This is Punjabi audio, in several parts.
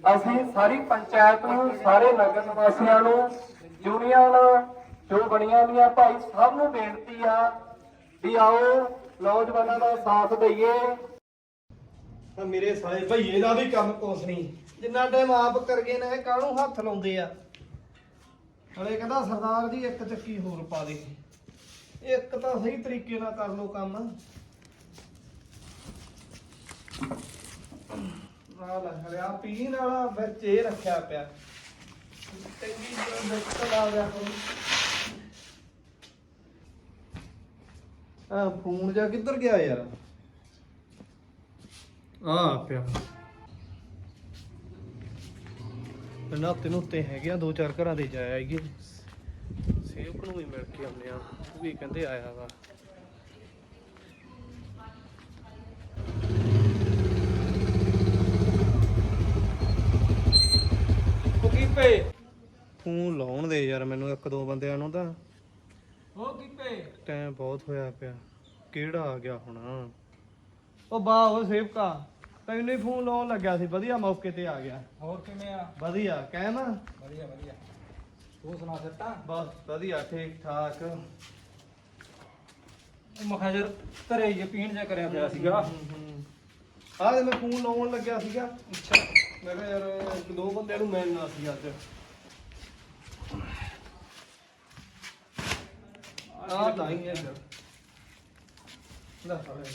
ਅਸੀਂ ਸਾਰੀ ਪੰਚਾਇਤ ਨੂੰ, ਸਾਰੇ ਨਗਰ ਨਿਵਾਸੀਆਂ ਨੂੰ ਯੂਨੀਅਨ ਜੋ ਬਣੀਆਂ ਦੀਆਂ, ਭਾਈ ਸਭ ਨੂੰ ਬੇਨਤੀ ਆ ਵੀ ਆਓ, ਨੌਜਵਾਨਾਂ ਦਾ ਸਾਥ ਦਈਏ। ਆ ਮੇਰੇ ਸਾਲੇ ਭਈਏ ਦਾ ਵੀ ਕੰਮ ਕੁਛ ਨਹੀਂ। ਜਿੰਨਾ ਟਾਈਮ ਆਪ ਕਰ ਗਏ ਨੇ ਕਾਹਨੂੰ ਹੱਥ ਲਾਉਂਦੇ ਆ? ਹਲੇ ਕਹਿੰਦਾ ਸਰਦਾਰ ਜੀ, ਇੱਕ ਚੱਕੀ ਹੋਰ ਪਾ ਦੇ। ਇੱਕ ਤਾਂ ਸਹੀ ਤਰੀਕੇ ਨਾਲ ਕਰ ਲੋ ਕੰਮ। ਨਾਲ ਹਰਿਆ, ਪੀਣ ਵਾਲਾ ਵਿੱਚ ਇਹ ਰੱਖਿਆ ਪਿਆ। ਚੰਗੀ ਤਰ੍ਹਾਂ ਵਿੱਚ ਲਾ ਦਿਆ ਕਰੋ। ਆ ਫੋਨ ਜਾ ਕਿੱਧਰ ਗਿਆ ਯਾਰ? ਆ ਪਿਆ। ਨਾ ਤੈਨੂੰ ਤੇ ਹੈਗੇ ਆ, ਦੋ ਚਾਰ ਘਰਾਂ ਦੇ ਜਾਇਆ ਹੈਗੇ ਸੇਵਕ ਨੂੰ ਵੀ ਮਿਲ ਕੇ ਆਉਂਦੇ ਆ, ਉਹ ਵੀ ਕਹਿੰਦੇ ਆਇਆ ਵਾ। ਪਏ ਫੋਨ ਲਾਉਣ ਦੇ ਯਾਰ ਮੈਨੂੰ ਇੱਕ ਦੋ ਬੰਦਿਆਂ ਨੂੰ ਤਾਂ। ਹੋ ਪਏ ਟਾਈਮ ਬਹੁਤ ਹੋਇਆ ਪਿਆ। ਕਿਹੜਾ ਆ ਗਿਆ ਹੁਣ? ਉਹ ਵਾਹ ਉਹ ਸੇਵਕਾ। ਤੈਨੂੰ ਹੀ ਫੋਨ ਲਾਉਣ ਲੱਗਿਆ ਸੀ। ਵਧੀਆ ਮੌਕੇ ਤੇ ਆ ਗਿਆ। ਹੋਰ ਕਿਵੇਂ ਆ? ਵਧੀਆ। ਕਹਿ ਨਾ ਵਧੀਆ ਵਧੀਆ। ਤੂੰ ਸੁਣਾ ਸੱਤਾ ਬਸ ਵਧੀਆ ਠੀਕ ਠਾਕ। ਮਖਾਜਰ ਹੀ ਪੀਣ ਜਾ ਕਰਿਆ ਪਿਆ ਆਹ ਤੇ ਮੈਂ ਫੋਨ ਲਾਉਣ ਲੱਗਿਆ ਸੀਗਾ। ਅੱਛਾ। ਮੈਂ ਕਿਹਾ ਯਾਰ ਇੱਕ ਦੋ ਬੰਦਿਆਂ ਨੂੰ ਮਿਲਣਾ ਸੀ ਅੱਜ। ਆਹ ਤਾਂ ਹੀ ਹੈ ਫਿਰ ਲੈ ਫੜੇ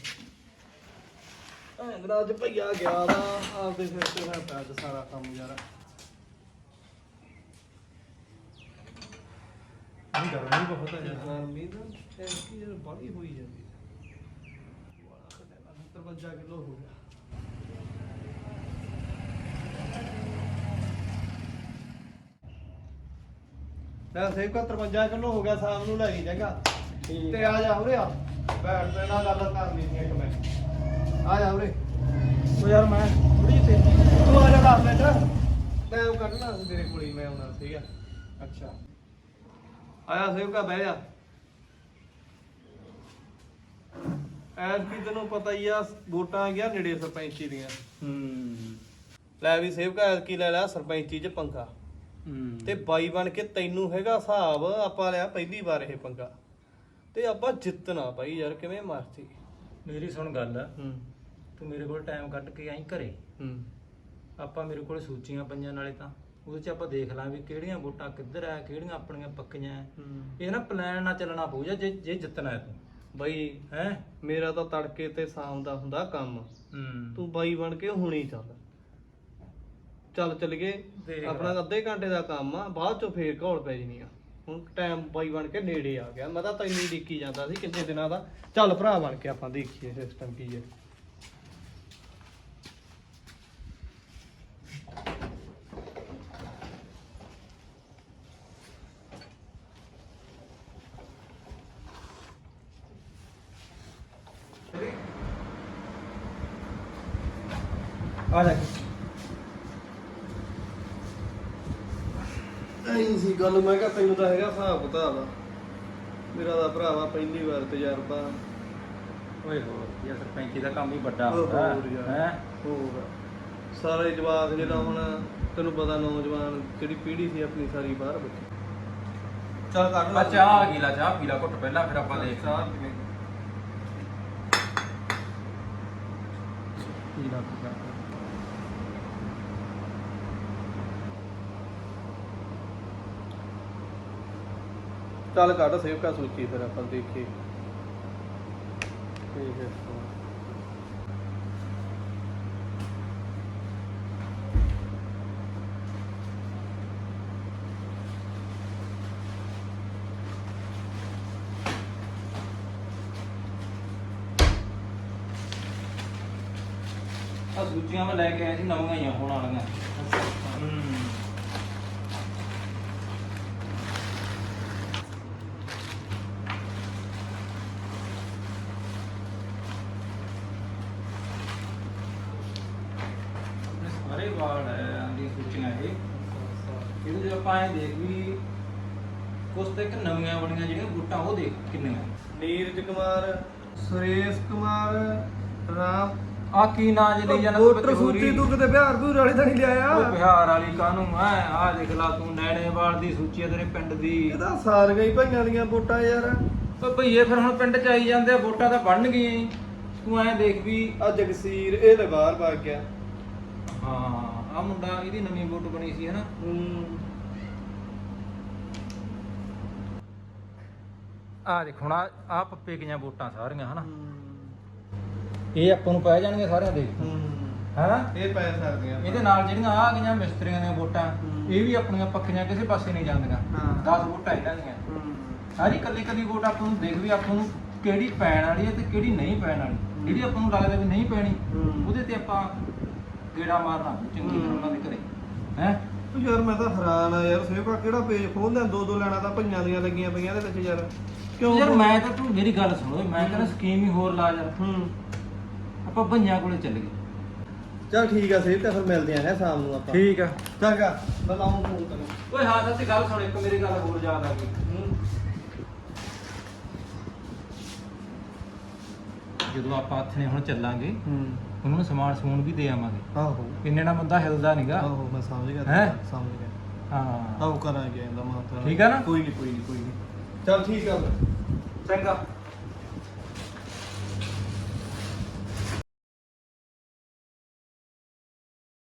ਅੰਗਰਾ ਅੱਜ ਭਈਆ ਗਿਆ ਦਾ ਆਪਦੇ ਸਿਰ ਤੇ ਹੈ ਪਿਆ ਅੱਜ ਸਾਰਾ ਕੰਮ ਯਾਰ। ਨਹੀਂ ਗਰਮੀ ਬਹੁਤ ਹੈ ਯਾਰ। ਗਰਮੀ ਤਾਂ ਐਸੀ ਯਾਰ ਬੜੀ ਹੋਈ ਜਾਂਦੀ ਹੈ। 53 ਕਿਲੋ ਹੋ ਗਿਆ। ਲੈ ਸੇ 53 ਕਿਲੋ ਹੋ ਗਿਆ ਸ਼ਾਮ ਨੂੰ ਲੈ ਗਈ ਜਗਾ। ਤੇ ਆ। ਜਾ ਉਰੇ ਆ। ਬੈਠ ਤੇ ਨਾਲ ਗੱਲ ਕਰਨੀ ਸੀ ਇੱਕ ਮੈਂ ਆ ਜਾ ਉਰੇ। ਉਹ ਯਾਰ ਮੈਂ ਥੋੜੀ ਤੇ ਤੂੰ ਆ ਜਾ 10 ਮਿੰਟ। ਟਾਈਮ ਕੱਢਣਾ ਸੀ ਤੇਰੇ ਕੋਲ ਹੀ ਮੈਂ ਆਉਣਾ ਸੀਗਾ। ਅੱਛਾ। ਆਇਆ ਸੇਵਕਾ ਬਹਿ ਜਾ। ਐਸ ਕੀ ਤੈਨੂੰ ਪਤਾ ਹੀ ਆ ਵੋਟਾਂ ਆ ਗਿਆ ਨੇੜੇ ਸਰਪੰਚੀ ਦੀਆਂ। ਹੂੰ। ਲੈ ਵੀ ਸੇਵਕਾ ਐਸ ਕੀ ਲੈ ਲਿਆ ਸਰਪੰਚੀ ਚ ਪੰਗਾ ਹੂੰ ਤੇ ਬਾਈ ਬਣ ਕੇ ਤੈਨੂੰ ਹੈਗਾ ਹਿਸਾਬ ਆਪਾਂ ਲਿਆ ਪਹਿਲੀ ਵਾਰ ਇਹ ਪੰਗਾ। ਤੇ ਆਪਾਂ ਜਿੱਤਣਾ ਬਾਈ ਯਾਰ ਕਿਵੇਂ ਮਾਰਤੀ? ਮੇਰੀ ਸੁਣ ਗੱਲ। ਹੂੰ। ਤੂੰ ਮੇਰੇ ਕੋਲ ਟਾਈਮ ਕੱਢ ਕੇ ਆਈ ਘਰੇ। ਹੂੰ। ਆਪਾਂ ਮੇਰੇ ਕੋਲ ਸੂਚੀਆਂ ਪਈਆਂ ਨਾਲੇ ਤਾਂ। ਉਹਦੇ ਚ ਆਪਾਂ ਦੇਖ ਲਾਂ ਵੀ ਕਿਹੜੀਆਂ ਵੋਟਾਂ ਕਿੱਧਰ ਆ ਕਿਹੜੀਆਂ ਆਪਣੀਆਂ ਪੱਕੀਆਂ। ਹੂੰ। ਇਹ ਨਾ ਪਲਾਨ ਨਾਲ ਚੱਲਣਾ ਪਊ ਜੇ ਜੇ ਜਿੱਤਣਾ ਹੈ ਤੂੰ। ਬਾਈ ਹੈ? ਮੇਰਾ ਤਾਂ ਤੜਕੇ ਤੇ ਸ਼ਾਮ ਦਾ ਹੁੰਦਾ ਕੰਮ। ਹੂੰ। ਤੂੰ ਬਾਈ ਬਣ ਕੇ ਹੁਣੀ ਚੱਲ। ਚੱਲ ਚੱਲ ਗਏ। ਆਪਣਾ। ਅੱਧੇ ਘੰਟੇ ਦਾ ਕੰਮ ਆ ਬਾਅਦ ਚੋਂ ਫੇਰ ਘੋਲ ਪੈ ਜਣੀ ਆ। ਹੁਣ ਟਾਈਮ ਬਾਈ ਬਣ ਕੇ ਨੇੜੇ ਆ ਗਿਆ। ਮੈਂ ਤਾਂ ਤੈਨੂੰ ਹੀ ਡਿੱਕੀ ਜਾਂਦਾ ਸੀ ਕਿੰਨੇ ਦਿਨਾਂ ਦਾ। ਚੱਲ ਭਰਾ ਬਣ ਕੇ ਆਪਾਂ ਦੇਖੀਏ ਸਿਸਟਮ ਕੀ ਹੈ ਆ ਜਾ। ਐਂ ਸੀ ਗੱਲ ਮੈਂ ਕਿਹਾ ਤੈਨੂੰ ਤਾਂ ਹੈਗਾ ਹਿਸਾਬ ਕਿਤਾਬ। ਆ ਮੇਰਾ ਤਾਂ ਭਰਾਵਾ ਪਹਿਲੀ ਵਾਰ ਤਜਰਬਾ। ਓਏ ਹੋ ਯਾਰ ਸਰਪੰਚੀ ਦਾ ਕੰਮ ਹੀ ਵੱਡਾ ਹੁੰਦਾ ਯਾਰ। ਹੈ? ਹੋਰ। ਸਾਰੇ ਜਵਾਕ ਜਿਹੜਾ ਹੁਣ ਤੈਨੂੰ ਪਤਾ ਨੌਜਵਾਨ ਜਿਹੜੀ ਪੀੜ੍ਹੀ ਸੀ ਆਪਣੀ ਸਾਰੀ ਬਾਹਰ ਬੱਚੀ ਚੱਲ ਕੱਢ ਆ ਚਾਹ ਆ ਗਈ ਲਾ ਚਾਹ ਪੀ ਲਾ ਘੁੱਟ ਪਹਿਲਾਂ ਫਿਰ ਆਪਾਂ ਦੇਖ ਚਾਹ ਪੀਵੇਂ ਕੀ ਲੱਗ ਗਿਆ ਚੱਲ ਕੱਢ ਸੇਵਕਾ ਸੋਚੀ ਫਿਰ ਆਪਾਂ ਦੇਖੀਏ ਠੀਕ ਹੈ। ਆ ਸੂਚੀਆਂ ਮੈਂ ਲੈ ਕੇ ਆਇਆ ਸੀ ਨਵੀਆਂ ਹੀ ਆ ਹੋਣ ਵਾਲੀਆਂ। ਹੂੰ। ਵਾਰਡ ਹੈ ਦੀ ਸੂਚੀਆਂ ਇਹ। ਇਹਦੇ ਚ ਆਪਾਂ ਇਹ ਦੇਖ ਵੀ ਕੁਛ ਤੇ ਇੱਕ ਨਵੀਆਂ ਬਣੀਆਂ ਜਿਹੜੀਆਂ ਬੂਟਾਂ ਉਹ ਦੇਖ ਕਿੰਨੀਆਂ ਨੀਰਜ ਕੁਮਾਰ ਸੁਰੇਸ਼ ਕੁਮਾਰ ਰਾਮ। ਆ ਕੀ ਨਾਂ ਜੇ ਲਈ ਜਾਣਾ ਵੋਟਰ ਸੂਚੀ ਤੂੰ ਕਿਤੇ ਬਿਹਾਰ ਭੂਰ ਵਾਲੀ ਤਾਂ ਨਹੀਂ ਲਿਆਇਆ? ਉਹ ਬਿਹਾਰ ਵਾਲੀ ਕਾਨੂੰ ਐ? ਆ ਦੇਖ ਲਾ ਤੂੰ ਨੈਣੇਵਾਲ ਦੀ ਸੂਚੀ ਆ ਤੇਰੇ ਪਿੰਡ ਦੀ। ਇਹਦਾ ਸਾਰ ਗਈ ਭਈਆਂ ਦੀਆਂ ਵੋਟਾਂ ਯਾਰ। ਓ ਭਈਏ ਫਿਰ ਹੁਣ ਪਿੰਡ ਚ ਆਈ ਜਾਂਦੇ ਆ ਵੋਟਾਂ ਤਾਂ ਬਣ ਗਈਆਂ। ਤੂੰ ਐ ਦੇਖ ਵੀ ਆ ਜਗਸੀਰ ਇਹ ਲੈ ਬਾਹਰ ਭੱਗ ਗਿਆ। ਹਾਂ। ਆ ਮੁੰਡਾ ਇਹਦੀ ਨਵੀਂ ਵੋਟ ਬਣੀ ਸੀ ਹਨਾ? ਹੂੰ। ਆ ਦੇਖ ਹੁਣ ਆ ਪੱਪੇ ਗਈਆਂ ਵੋਟਾਂ ਸਾਰੀਆਂ ਹਨਾ? ਇਹ ਆਪਾਂ ਨੂੰ ਪੈ ਜਾਣਗੇ ਸਾਰਿਆਂ ਦੇ। ਹੂੰ। ਹੈਨਾ? ਇਹ ਪੈ ਸਕਦੀਆਂ। ਇਹਦੇ ਨਾਲ ਜਿਹੜੀਆਂ ਆ ਗਈਆਂ ਮਿਸਤਰੀਆਂ ਦੀਆਂ ਵੋਟਾਂ। ਇਹ ਵੀ ਆਪਣੀਆਂ ਪੱਕੀਆਂ ਕਿਸੇ ਪਾਸੇ ਨਹੀਂ ਜਾਂਦੀਆਂ। ਹਾਂ। 10 ਵੋਟਾਂ ਇਹਨਾਂ ਦੀਆਂ। ਸਾਰੀ ਕੱਲੀ ਕੱਲੀ ਵੋਟ ਆਪਾਂ ਨੂੰ ਦੇਖ ਵੀ ਆਪਾਂ ਨੂੰ ਕਿਹੜੀ ਪੈਣ ਵਾਲੀ ਹੈ ਤੇ ਕਿਹੜੀ ਨਹੀਂ ਪੈਣ ਵਾਲੀ। ਜਿਹੜੀ ਆਪਾਂ ਨੂੰ ਲੱਗਦਾ ਵੀ ਨਹੀਂ ਪੈਣੀ। ਉਹਦੇ ਤੇ ਆਪਾਂ ਗੇੜਾ ਮਾਰਨਾ ਚੰਗੀ ਤਰ੍ਹਾਂ ਉਹਨਾਂ ਦੇ ਘਰੇ। ਹੈ? ਉਹ ਯਾਰ ਮੈਂ ਤਾਂ ਹੈਰਾਨ ਆ ਯਾਰ ਸੇਵਾ ਕਿਹੜਾ ਪੇਜ ਖੋਲਦਾ ਦੋ ਦੋ ਲੈਣਾ ਤਾਂ ਭਈਆਂ ਦੀਆਂ ਲੱਗੀਆਂ ਪਈਆਂ ਇਹਦੇ ਵਿੱਚ ਯਾਰ। ਕਿਉਂ ਯਾਰ ਮੈਂ ਤਾਂ ਤੂੰ ਮੇਰੀ ਗੱਲ ਸੁਣੋ ਮੈਂ ਕਹਿੰਦਾ ਸਕੀਮ ਹੀ ਹੋਰ ਲਾ ਯਾਰ। ਹੂੰ। ਆਪਾਂ ਭਈਆਂ ਕੋਲੇ ਚੱਲ ਗਏ। ਚਲ ਠੀਕ ਆ ਸੇਵ ਤਾਂ ਫਿਰ ਮਿਲਦੇ ਆ ਹੈ ਸ਼ਾਮ ਨੂੰ ਆਪਾਂ। ਠੀਕ ਆ। ਚੰਗਾ ਬਲਾਉਂ ਫੋਨ ਤੈਨੂੰ। ਓਏ ਹਾਂ ਸੱਚ ਗੱਲ ਸੁਣ ਇੱਕ ਮੇਰੀ ਗੱਲ ਹੋਰ ਯਾਦ ਆ ਗਈ। ਜਦੋਂ ਆਪਾਂ ਨੇ ਹੁਣ ਚੱਲਾਂਗੇ ਹੂੰ। ਉਹਨਾਂ ਨੂੰ ਸਮਾਨ ਸਮੂਨ ਵੀ ਦੇ ਆਵਾਂਗੇ। ਆਹੋ। ਇੰਨੇ ਨਾਲ ਬੰਦਾ ਹਿਲਦਾ ਨਹੀਂਗਾ ਆਹੋ ਮੈਂ ਸਮਝ ਗਿਆ ਹੈਂ? ਤੇਰਾ, ਸਮਝ ਗਿਆ। ਹਾਂ। ਆਹੋ ਕਰਾਂਗੇ ਇਹਦਾ ਮਾਤਾ ਠੀਕ ਆ ਨਾ? ਕੋਈ ਨਹੀਂ ਕੋਈ ਨਹੀਂ ਕੋਈ ਨਹੀਂ ਚਲ ਠੀਕ ਆ। ਫਿਰ। ਚੰਗਾ।